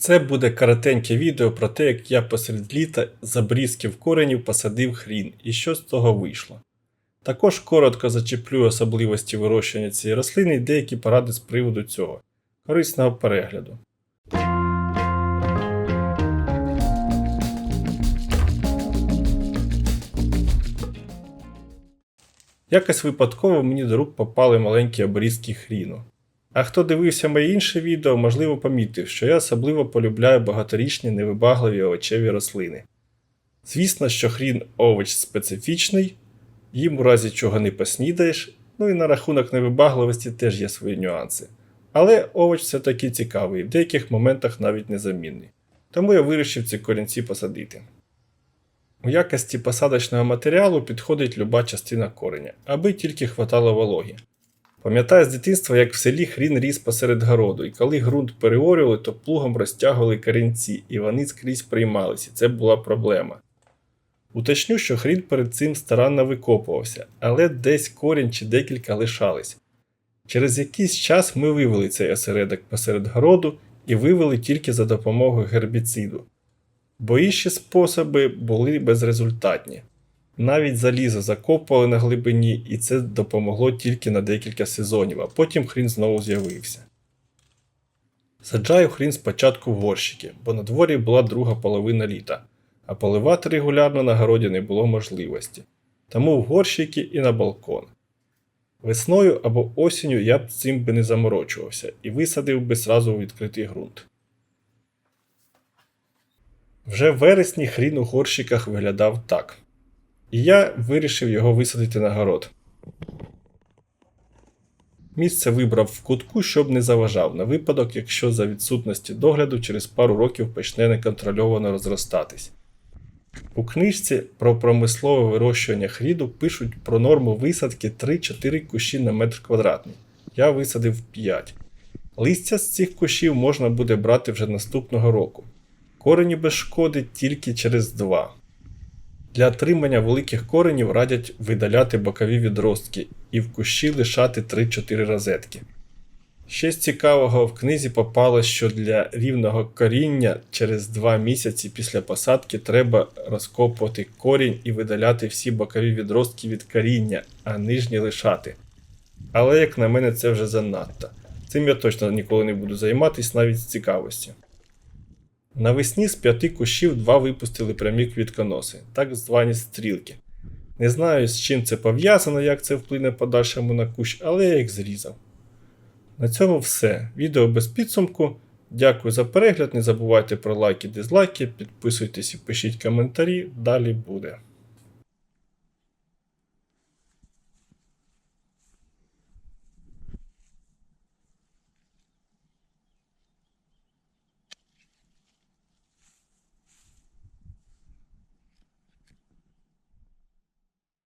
Це буде коротеньке відео про те, як я посеред літа з обрізків коренів посадив хрін і що з того вийшло. Також коротко зачеплю особливості вирощування цієї рослини і деякі поради з приводу цього. Корисного перегляду. Якось випадково мені до рук попали маленькі обрізки хріну. А хто дивився моє інше відео, можливо помітив, що я особливо полюбляю багаторічні невибагливі овочеві рослини. Звісно, що хрін овоч специфічний, їм у разі чого не поснідаєш, ну і на рахунок невибагливості теж є свої нюанси. Але овоч все-таки цікавий, в деяких моментах навіть незамінний. Тому я вирішив ці корінці посадити. У якості посадочного матеріалу підходить люба частина кореня, аби тільки хватало вологі. Пам'ятаю з дитинства, як в селі хрін ріс посеред городу, і коли ґрунт переорювали, то плугом розтягували корінці, і вони скрізь приймалися, це була проблема. Уточню, що хрін перед цим старанно викопувався, але десь корінь чи декілька лишались. Через якийсь час ми вивели цей осередок посеред городу і вивели тільки за допомогою гербіциду, бо інші способи були безрезультатні. Навіть залізо закопували на глибині, і це допомогло тільки на декілька сезонів, а потім хрін знову з'явився. Саджаю хрін спочатку в горщики, бо на дворі була друга половина літа, а поливати регулярно на городі не було можливості. Тому в горщики і на балкон. Весною або осінню я б цим би не заморочувався і висадив би сразу у відкритий ґрунт. Вже в вересні хрін у горщиках виглядав так. І я вирішив його висадити на город. Місце вибрав в кутку, щоб не заважав, на випадок, якщо за відсутності догляду через пару років почне неконтрольовано розростатись. У книжці про промислове вирощування хріду пишуть про норму висадки 3-4 кущі на метр квадратний. Я висадив 5. Листя з цих кущів можна буде брати вже наступного року. Корені без шкоди тільки через 2. Для отримання великих коренів радять видаляти бокові відростки і в кущі лишати 3-4 розетки. Ще з цікавого в книзі попало, що для рівного коріння через 2 місяці після посадки треба розкопувати корінь і видаляти всі бокові відростки від коріння, а нижні лишати. Але, як на мене, це вже занадто. Цим я точно ніколи не буду займатися навіть з цікавості. Навесні з п'яти кущів два випустили прямі квітконоси, так звані стрілки. Не знаю, з чим це пов'язано, як це вплине подальшому на кущ, але я їх зрізав. На цьому все. Відео без підсумку. Дякую за перегляд. Не забувайте про лайки, дизлайки, підписуйтесь і пишіть коментарі. Далі буде.